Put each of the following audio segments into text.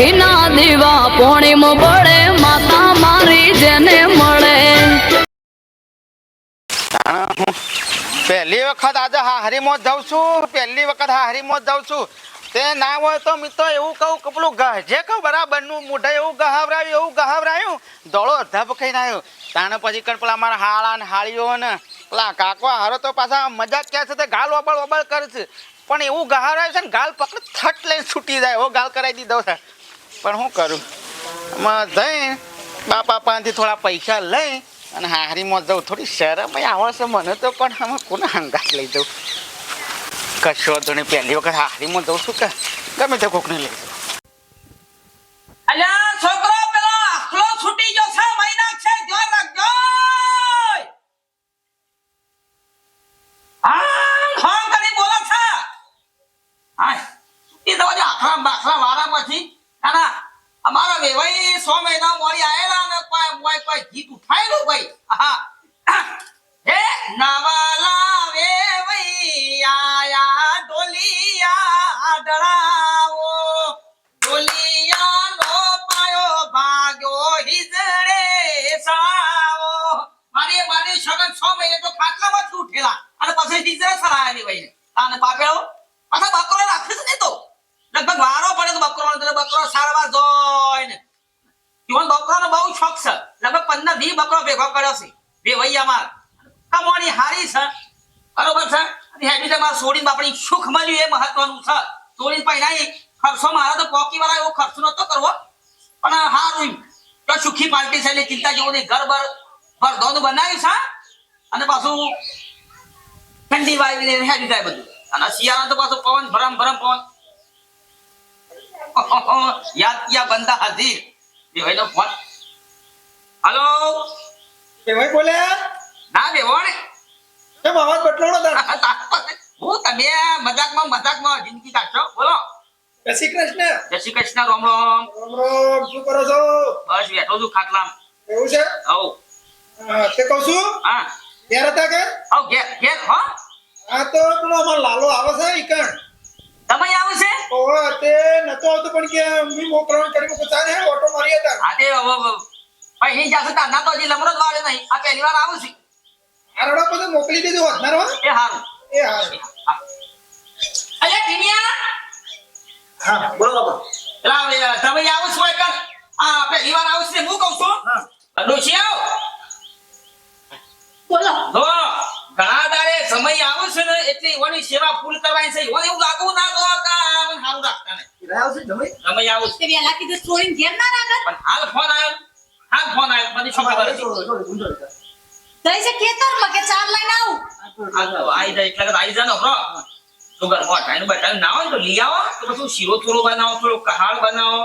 ઘીના દીવા પોણીમ પડે માતા મારી જેને મળે. પહેલી વખત આજે હારીમાં જાઉં છું, પહેલી વખત હારીમાં જાઉં છું. તે ના હોય તો મિત્રો એવું કહું કે પેલું ગહજે કહું, બરાબરનું મોઢે એવું ગહાવરાયું એવું ગહાવરાયું. દોડો ધબ ખાઈને આવ્યો. પછી કણ પેલા મારા હાળા ને હાળીઓ ને પેલા કાકવા હારો તો પાછા મજાક ક્યાં છે તે ગાલ ઓબળ ઓબળ કરે છે. પણ એવું ગહાવરાયું છે ને ગાલ પકડ, થટ લઈને છૂટી જાય. એવો ગાલ કરાવી દીધો છે. પણ શું કરું? એમાં જઈ બાપા પાસેથી થોડા પૈસા લઈ અને હારીમાં જવું થોડી શરમ આવડશે મને તો, પણ આમાં કોને હંગાત લઈ જાઉં? કશો તો પહેલી વખત હારીમાં જઉં છું કે ગમે તે કોકને લઈ જાઉં. અલ્યા, છોકરો પેલો આખલો છૂટી ગયો છે મહિના છે, ધ્યાન રાખજો! હા ફોન કરી બોલો છે. હા એ તો આખલા બાખલા વારામાંથી. ના અમારા વેવાઈ સો મહિના આયેલા ને કોઈ કોઈ કોઈ ગીત ઉઠાયેલું ભાઈ. હા નવાલા વેવાઈ આયા ડોલિયા ડરાવો ડોલિયા નો પાયો ભાગ્યો હિજડે સાવો મારી મારી સગન છ મહિને તો ખાટલામાં જ ઉઠેલા. અને પછી હિજડે સરાયા ની ભાઈ અને પાપેલો પાછા બકરો રાખે છે ને તો લગભગ વારો પડે તો બકરો એટલે બકરો સારવા જોય ને જીવન બકરાનો બહુ શોખ છે. લગભગ પંદર વી બકરો ભેગો કર્યો છે. બે વૈયામાં કમોણી હારી છે. બરોબર છે? અને હેડી મારે સોડી બાપડી સુખ મળ્યું એ મહત્વનું છે. સોડીને પહેલા ખર્ચો મારા તો પોકી વાળા એવો ખર્ચો નતો કરવો. પણ હારું તો સુખી પાર્ટી છે એટલે ચિંતા જેવું નહીં ઘર બર ભરધોનું બનાવ્યું છે. અને પાછું ઠંડી વાયુ હેડી જાય બધું. અને શિયાળા તો પાછું પવન ભરમ ભરમ પવન. યાદ કિયા બંદા હાજીર? એ ભાઈનો ફોન. હલો? કે ભાઈ બોલ્યા ના બેવણ કેમ અવાજ બદલાણો હું તમે મજાકમાં મજાકમાં જિંદગી કાઢશો? બોલો. જય શ્રી કૃષ્ણ. જય શ્રી કૃષ્ણ રોમ રોમ. રામ રામ શું કરો છો? બસ બેઠો છું ખાટલામ. એવું છે? આવ. તે કહું છું? હા. ઘેર હતા કે? હવ ઘેર ઘેર હો. આ તો પેલો અમારો લાલો આવે છે ઈકણ તમે આવો તે નતો આવતો પણ કે મી મોકલવાનું કરી મૂકું તાને ઓટો મારી હતા હા તે હવે હવે. ભાઈ અહીં જાશે તાર ના તો હજી લમરો વાળે નહીં. આ પહેલી વાર આવું છું. આ રડો મોકલી દેજો વધનાર હો. એ હારું. એ હા. બોલો બાબા પેલા તમે આવો છો એક આ પહેલી વાર આવું છું હું કહું છું? ડોશી આવો. બોલો. જો ઘણા દાડે સમય આવશે છે ને એટલે સેવા ફૂલ કરવાની છે. એવું લાગવું ના તો રાખતા ને રહ્યા છે જમાઈ સમય આવું તે વેલા કીધું છોડીને ઘેર ના રાખત પણ હાલ ફોન આવ્યો હાલ ફોન આવ્યો મને શું ખબર હતી જઈ છે ખેતરમાં કે ચાર લઈને આવું હાલ તો આઈ જાય એટલે આઈ જાનો બ્રો સુગર મોટાનું બટાનું ના હોય તો લઈ આવો તો પછી. શીરો થોડો બનાવો થોડો કહાળ બનાવો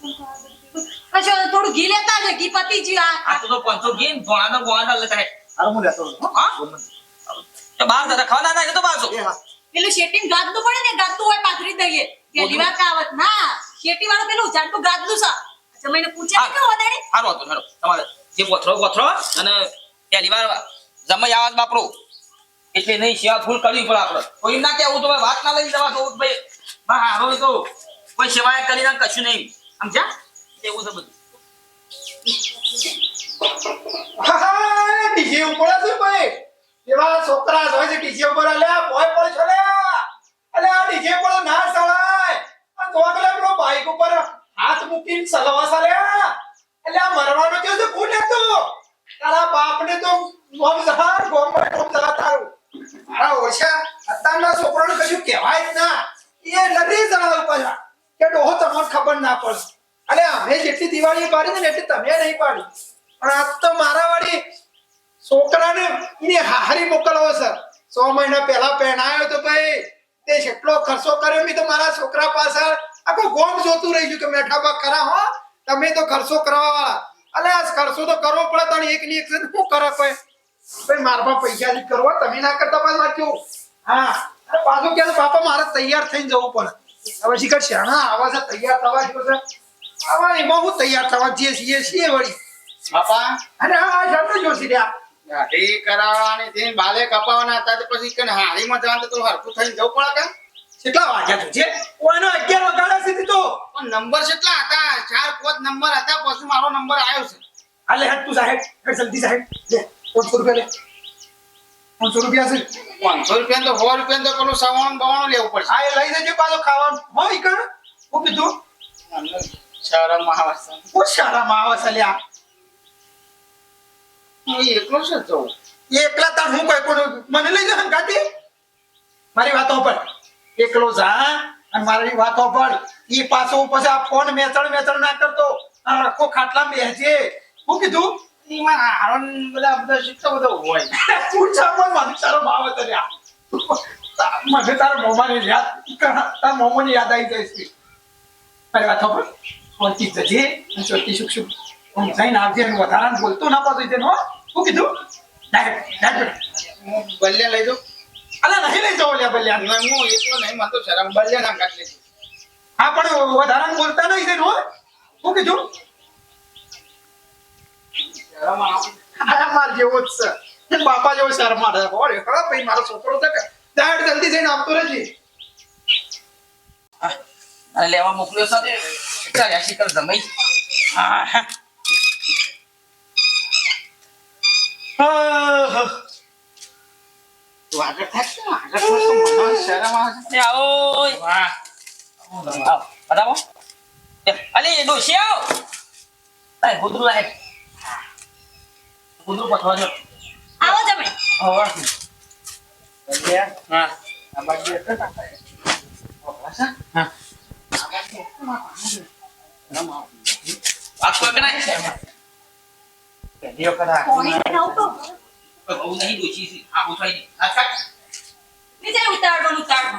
પછી થોડું ઘી લેતા આવજો ઘી પતી જ્યું આ આ તો તો પંચો ગેમ ભોણા તો ભોણા લેતા હે. હાલ હું લેતો હા તો બહાર દાદા ખાવાના ના તો બાજુ પેલું શેટી ગાદલું પડે ને ગાદલું હોય પાથરી દઈએ. પેલી વાત આવત ના શેટી વાળું પેલું જાણતું ગાદલું છે. મને પૂછે કે વધારે? સારું હતું હેડો તમારે જે કોથરો કોથરો અને પેલી વાર જમાઈ આવાજ બાપરો એટલે નહીં સેવા ફૂલ કરવી પડે આપણે. કોઈ ના કેવું તો વાત ના લઈ જવા તો ભાઈ. હા હારો તો. કોઈ સેવા કરી ના કશું નહીં. સમજ્યા? એવું છે બધું. ટીસી ઉપર છે ભાઈ. એવા છોકરા હોય છે ટીસી ઉપર અલ્યા બોય બોય છો લે અલ્યા આ ડીજે ઉપર ના ચડાય આ તો આગળ પેલો બાઈક ઉપર હાથ મૂકીને સલવા સાલ્યા. આ મરવાનો કેવું છે કોને તો તારા બાપને તો મોમ જહાર ગોમ ગોમ જહા તારું મારા ઓછા અત્યારના છોકરાને કશું કહેવાય જ ના. એ નથી જણાવ પાછા કે ડોહો તમને ખબર ના પડે. અરે અમે જેટલી દિવાળી પાડી ને એટલી તમે નહીં પાડી. પણ આ તો મારા વાળી છોકરાને એને હારી મોકલવો સર સો મહિના પહેલા પહેણાયો તો ભાઈ, તે જેટલો ખર્ચો કર્યો મેં તો મારા છોકરા પાછળ આખું ગોમ જોતું રહી ગયું કે મેઠાબા ખરા હો તમે તો ખર્ચો કરવા વાળા. અલે આ ખર્ચો તો કરવો પડે તણ એક ની એક શું કરે કોઈ? ભાઈ મારા પૈસા થી કરવો તમે ના કરતા પાછું મારે હા. અને પાછું કે બાપા મારે તૈયાર થઈને જવું પડે. હવે શીખર શાણા આવા છે તૈયાર થવા જેવું છે? આવા એમાં હું તૈયાર થવા જઈએ છીએ છીએ વળી. બાપા? અને હા હા જાણતો જોશી રહ્યા. ગાડી કરાવવાની થી બાલે કપાવવાના હતા તો પછી કે હારીમાં જવાનું તો હરખું થઈને જવું પડે કે? કેટલા વાગ્યા છે? કોઈનો 11 વાગ્યા છે તો નંબર કેટલા હતા ચાર પાંચ નંબર હતા પછી મારો નંબર આવ્યો છે. હાલે હટ તું સાહેબ હટ જલ્દી સાહેબ લે પાંચસો રૂપિયા લે. પાંચસો રૂપિયા છે? પાંચસો રૂપિયા તો સો રૂપિયા તો પેલું સવાણું બવાણું લેવું પડશે. હા એ લઈ જજો પાછો ખાવાનું. હોય ઈ કણ? હું કીધું? શરમ આવે છે. હું આવે છે લ્યા હું એકલો છે તો એકલા તાર હું કોઈ પણ મને લઈ જા ગાડી મારી વાતો પર એકલો જા અને મારી વાતો પર ઈ પાછો પછી આ ફોન મેચણ મેચણ ના કરતો. આ આખો ખાટલા બેસજે હું કીધું? હારો ને બધા બધા શીખતો બધો હોય. તારો ભાવ હતો રહ્યા મને તારા મોમાની યાદ તારા મોમાની યાદ આવી જાય છે. મારી વાતો પર. શાંતિ જજે સુખ સુખ. હું જઈને આવજે વધારાને બોલતો ના પાછું હો. હું કીધું? Direct direct. લઈ દઉં અલા નહીં લઈ જાઓ લ્યા બલ્યા હું એટલો નહીં મને શરમ બલ્યા ના કાઢી. લેજો હા પણ વધારાને બોલતા નહીં છે હો શું કીધું? શરમ આ માર જેવો જ છે. બાપા જેવો શરમા છે. બોલ એકલો ભાઈ મારો છોકરો છે દાડ જલ્દી જઈને આપતો રહેજે. અને લેવા મોકલ્યો સાથે? ચાલ યાશી કર જમાઈ હા હા. આહ. તું આગળ થાક ને, આગળ થાક તો મને શરમ આવે છે એ આવો વાહ આવો બતાવો એ, અલી ડોશી આવ તાય ગુદરું લાય ગુદરું પથવા જો આવો તમે હવે બલ્લે, હા આ બાજુ એક જ આપે. ઓપરા છે? હા આ બાજુ એક જ આપે. શરમ આવે. બહુ નહીં ડોશી છે આ ઉઠાઈ દે આ કાક. નીચે ઉતારડો ઉતારડો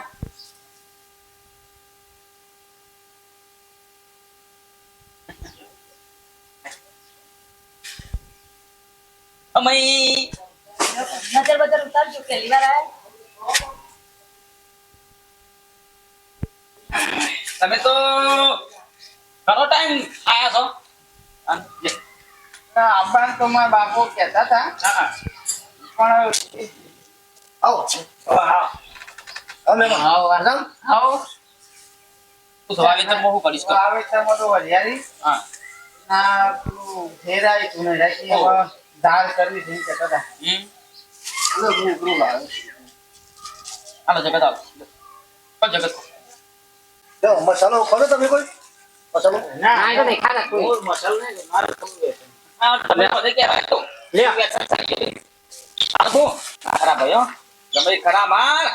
અમે નજર બજર ઉતારજો પહેલી વાર આયા તમે તો ઘણો ટાઈમ આયા છો હા, લે. આ આંબાને તો મારા બાપુ કહેતા હતા પણ આવો છે તું હાલો જગત આવો જગત મસાલો ખરો તમે કોઈ મસાલો ના નહીં મસાલો નહીં મારે આ તમે લે. આ શું ખરા ભાઈઓ ગમે એ ખરા માર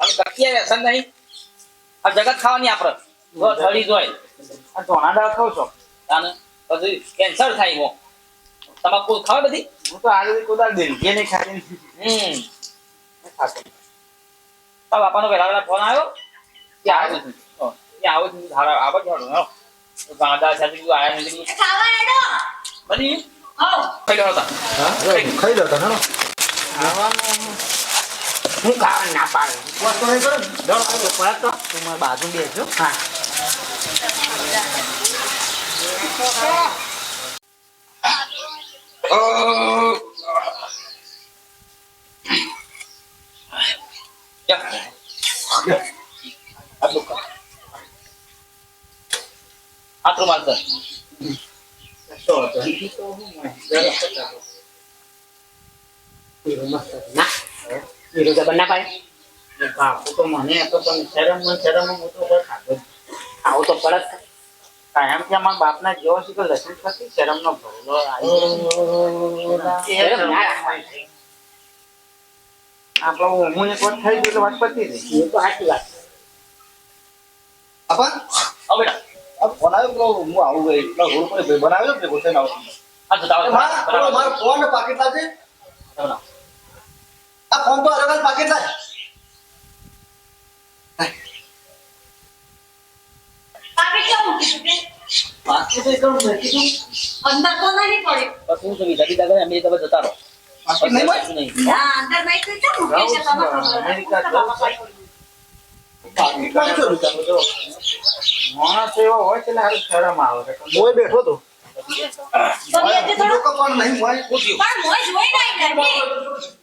અને કટકી વ્યસન નહીં. આ જગત ખાવાની આપણે. જો થળી જોય. આ ધોણા દાળ ખાવ છો. અને પછી કેન્સર થાય મો તમાકુ ખાવ બધી? હું તો આજે કોદાળ દિલકે નહીં ખાતી હમ. ખાતો તારા બાપાનો પહેલા વેલા ફોન આવ્યો? કે આવે છે હો, કે આવે છે ધારા આવે છે. તો ગાંડા સાથે કીધું આયા નથી. ખાવા એડો બધી હા ખાઈ લો હતા ખાઈ લો હતા હું ખાવા ના પાડું તો મારી બાજુ બેસજો હા આટલું મારતો તો તો હું હીરો મસ્ત ના હીરો જબર ના પાડે એ બાપુ તો મને તો પણ શરમમાં શરમ હું તો કોઈ ખાતો આવું તો પડત કાયમ કે અમારા બાપના જેવો છે તો લસણ થતી શરમ ભરેલો આવી ના રાખવાની. આપણો હું એક વાર થઈ ગયું વાત પતી રહી એ તો સાચી વાત છે. આપા બેટા આ ફોન આવ્યો પેલો હું આવું ગઈ પેલો રોડ પર ભાઈ બનાવ્યો આવું માર ફોન ને પાકીટ લાગે આ ફોન તો અલગ જ પાકીટ લાગે પાકીટ એકદમ અંદર તો નહીં બસ હું તો દીધા અમેરિકા પર જતા રહો નહીં નહીં. નહીં પાડી માણસ એવો હોય છે હારું શરમ આવે છે. મોય બેઠો તો. તો બે જે થોડું લોકો પણ નહીં મોય પૂછ્યું પણ મોય જોઈ ના ઘરની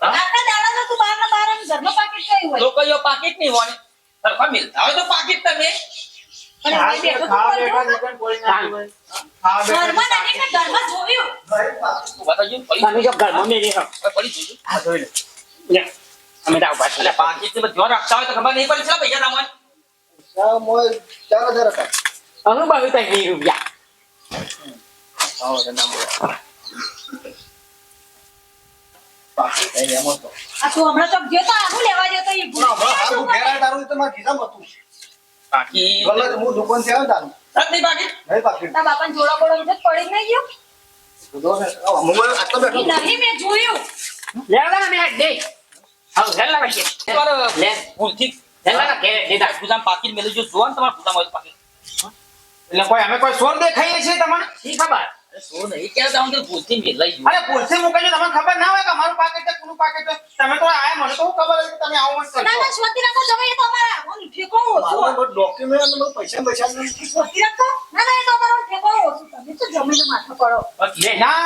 આખા દાડા તો તું બહારના બહાર ઘરનું પાકીટ કયું હોય? લોકો જો પાકીટ નહીં હોય સરખા મિલતા હોય. તો પાકીટ તમે પણ હા, મેલી હો. પડી જોજો. હા, જોઈ લે. લે, અમે તો આવું એટલે પાછળ. પાકીટની બધી ધ્યાન રાખતા હોય તો ખબર નહીં પડી છે પૈસા ના હા, મોય ચાર હજાર હતા. અમે બહુ તો વીસ રૂપિયા પાકી મેલું એમ હતો. આ તું હમણાં ચોક ગયો તો આનું લેવા ગયો તો એ ભૂલ હમણાં હાલ હું ઘેર આવ્યો તારું તો મારા ખિસ્સામાં હતું. બાકી ગલત હું દુકાનથી આવ્યો તારું. નહીં બાકી તારા બાપાને જોડા બોડા મુજબ પડી નહીં ગયો કીધો ને, આવો, મોબાઈલ આટલો બેઠો. એ નહીં મેં જોયું લે લે અમે દે આવ ઘર લાવે છે તમારે લે ભૂલથી લે લે કે દીધા ગુદામ પાકીટ મેલી જો જોવો તમારા હોય તો એટલે કોઈ અમે કોઈ સોન દેખાઈએ છીએ તમારે શી ખબર શું નહીં ક્યારે જાઉં તો ભૂલથી મેલાઈ ગયું. અરે ભૂલથી મૂકેલું તમને ખબર ના હોય કે અમારું પાકેટ છે કોનું પાકેટ છે? તમે તો આયા મને તો ખબર હતી તમે આવું મત ના ના સ્વતી રાખો તમે એ તો અમારા ઓછું અને પૈસા પૈસા સ્વતી રાખો. ના ના એ તો અમારો ઓછું તમે તો જમીને માથે પડો. બાકી ના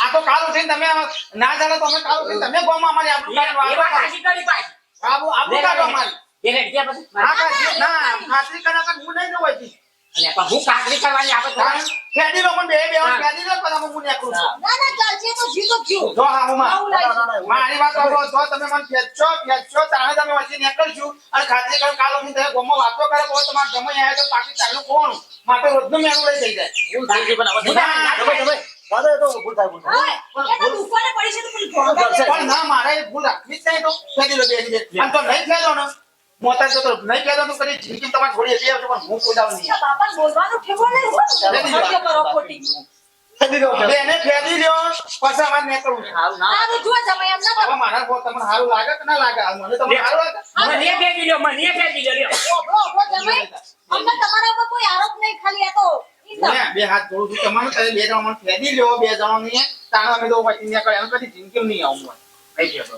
આ તો કાલ ઉઠીને તમે ના જાણો તો અમે કાલ ઉઠીને તમે ગોમ અમારી આપણું કાઢો, એ વાત કરી. પાછી આબુ કાઢો અમારી. એ હેડ્યા પછી ના, ખાતરી કર્યા કે હું નહીં જવાય. છી. પણ હું કાકરી કરવાની આપણે કારણ ખેડી પણ બે બે વાર હા. ખેડી લો પછી આમાં હું નીકળું ના ના ચાલશે તો જીતો જીવ જો હા હું માં. આવું લાગે મારી વાત સાંભળો. જો તમે મને ખેંચશો, ખેંચશો, તાણે તમે વચ્ચે નીકળશું. અને ખાતરી કરો કાલ ઉઠીને તમે ગોમાં વાતો કરે તો તમારે જમાઈ આવે તો બાકી ચાલુ કોણ માટે રોજનું મેનુ લઈ જઈ જાય થઈ પણ હવે ના, ના. દાદા, તો ભૂલ થાય, ભૂલ થાય. પડી છે તો પણ ના મારે ભૂલ રાખવી જ નહીં તો લો બે. અને તો નહીં ખેડો ને મોટા તો તો નહીં ખેડો તો કરી જિંદગી તમારે થોડી એટલી પણ હું કોઈ દાવ નહીં છે બાપાને બોલવાનું નહીં હોય કરો ખોટી. બે એને ખેડી લ્યો પછી અમારે નીકળવું છે. સારું ના સારું જો જમાઈ એમ ના કરો. મારા પર તમને સારું લાગે કે ના લાગે? મને તમને સારું લાગે. મને બે કિલો મને બે કિલો લ્યો. ઓબળો ઓબળો જમાઈ અમને તમારા ઉપર કોઈ આરોપ નહીં ખાલી આ તો બે- બે હાથ જોડું છું. તમારે તમે બે જણા મને ખેદી લ્યો બે જણાની. તાણે અમે તો પછી નીકળ્યા. એમ કદી જિંદગી નહીં આવું? હોય કઈ કહેતો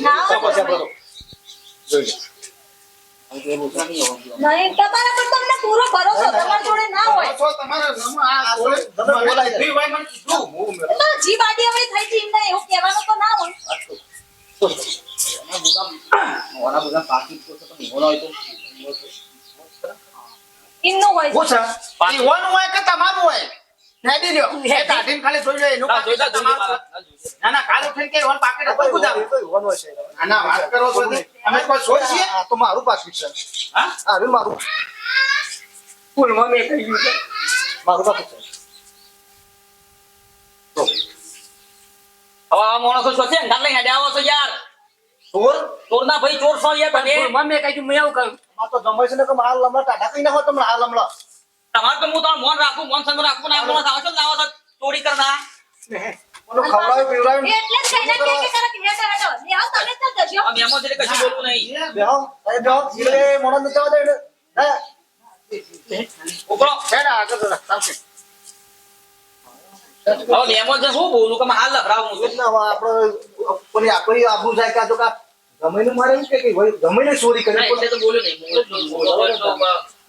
ના, આપણે જોઈ લે. હવે તો એ બોલતા નહીં તમારા પર તમને પૂરો ભરોસો તમારા જોડે ના હોય તો હવે થઈ હતી એમને એવું કહેવાનું તો ના હોય મોરા બધા પાકીટ તો તો મોરા હોય તો હોય છે? વન હોય કે તમારું હોય ખેદી લ્યો એ કાઢીને ખાલી જોઈ લો એનું ના જોઈતા પાકીટ તમારું છે. જોઈતા ના ના કાલ ઉઠીને કે ઈવોન પાકીટ આ હતું કોઈ ગુદામ. કોઈ હોવાનો છે. ના ના વાત કરો છો અમે કોઈ છોડ છીએ તો મારું પાકીટ છે. હા? આ મારું. મેં કહ્યું છે. મારું પાકીટ છે. હવે આ માણસો છો છે અંધાર લઈને હેડે આવો છો યાર. ચોર? ચોર ના ભાઈ ચોર છો યાર તમે. ફૂલમાં મેં કહ્યું મેં એવું કહ્યું. આ તો જમાઈ છે ને કે મારા લમડા ટાઢા કઈ ના હોય તમને હાલ હમણાં તમારે તો હું તમારું મોન રાખું મોન સંગ રાખું ના મોન આવો છો ને આવો છો ચોરી કરતા ઓલું ખવડાવ્યું પીવડાવ્યું એટલે જ કહીને કે કે તરત હેડો હેડો લે આવ તમે જ જજો. આ મેમો એટલે કશું બોલવું નહીં. બેહો. અરે બેહો. એટલે મોણસ ને જવા દે હે? ઉપરો છે આગળ જરા, ચાલશે. હવે મેમો છે શું બોલું કે હાલ લખરાવું ને હવે આપણે કોની આપણી આબરૂ જાય કાં તો કા ગમેનું મારે એવું કે કે ભાઈ ગમેને ચોરી કરે. ના, એટલે તો બોલ્યો નહીં. તો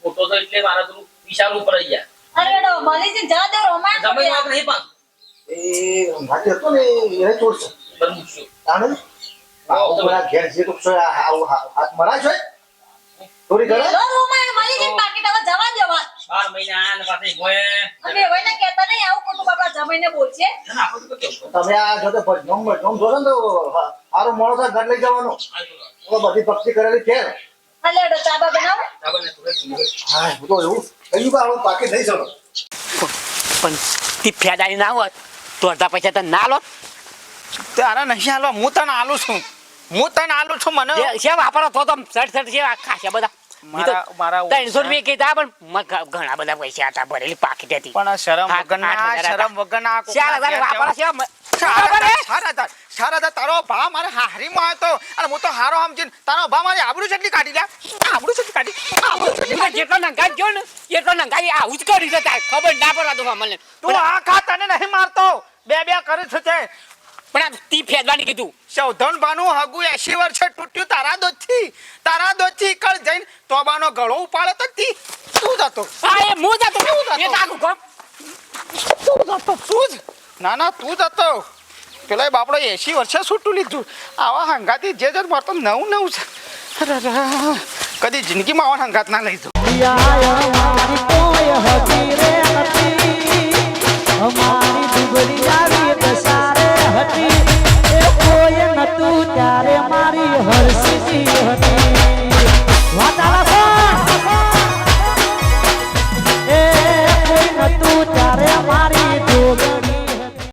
મોટો તો એટલે મારા થોડું વિચાર ઉપર આવી ગયા અરે હેડો મળી જઈને જવા દો રોમાન જમીન વાંક નહીં પાછું એ અંગાથી હતો ને એ ચોર છે બસ મૂકશું તાણે આવું બધા ઘેર જે તો છે, આ- આવું હાથ મરાય છે ચોરી કરે લો રોમાન મળી જઈને પાકીટ હવે જવા દો વાત બાર મહિના આયા ને પાછી ગોએ. અને હવે ને કહેતા નહીં આવું ખોટું બાપા જમાઈને બોલશે? તમે આ જો તો ભજનમ ભજનમ જોડો ને તો સારું માણસ ઘર લઈ જવાનો બધી ભક્તિ કરેલી છે એટલે ચાબા બનાવો. ડાબાને થોડે થોડે. હા હું તો એવું કહ્યું કે આવું નહીં ચલો પણ તી ના હોત તો અડધા પૈસા તને ના લો. તારા નહીં આલો હું તને આલું છું. હું તને આલું છું મને. છે વાપરો તો તો સડ સડ છે બધા. મારા- મારા ત્રણસો રૂપિયા કીધા પણ ઘણા બધા પૈસા હતા ભરેલી પાકીટ હતી. પણ શરમ વગરના શરમ વગરના આ ચાર કોકના હજાર ઘેર વાપરો જવા- છે હજાર તારો ભા મારે હારીમાં આવ્યો તો. અને હું તો હારો સમજીને તારો ભા મારી આબરૂ જેટલી કાઢી લ્યા આબરૂ જેટલી કાઢી. જેટલો નંગાઈ ગયો ને એટલો નંગાઈ આવું જ તારે. ખબર ના પડવા દો મને તું આ ખા તને નહીં મારતો. બે બે કરે છે તે પણ આ તી ફેદવાની કીધું. સૌધન બાનું હગુ એસી વર્ષે તૂટ્યું તારા દોથી તારા દોથી કળ જઈને તોબાનો ગળો ઉપાડે તો તી. તું જતો આ એ હું જતો કેવું જતો? એ તાકુ કો. તું જતો તું જ? ના ના તું જતો પેલા બાપડો એસી વર્ષે છૂટું લીધું. આવા હંગાતી જે જે મારતો નવું નવું છે. કદી જિંદગીમાં આવા હંગાત ના લઈ દઉં મારી કોઈ હતી રે નથી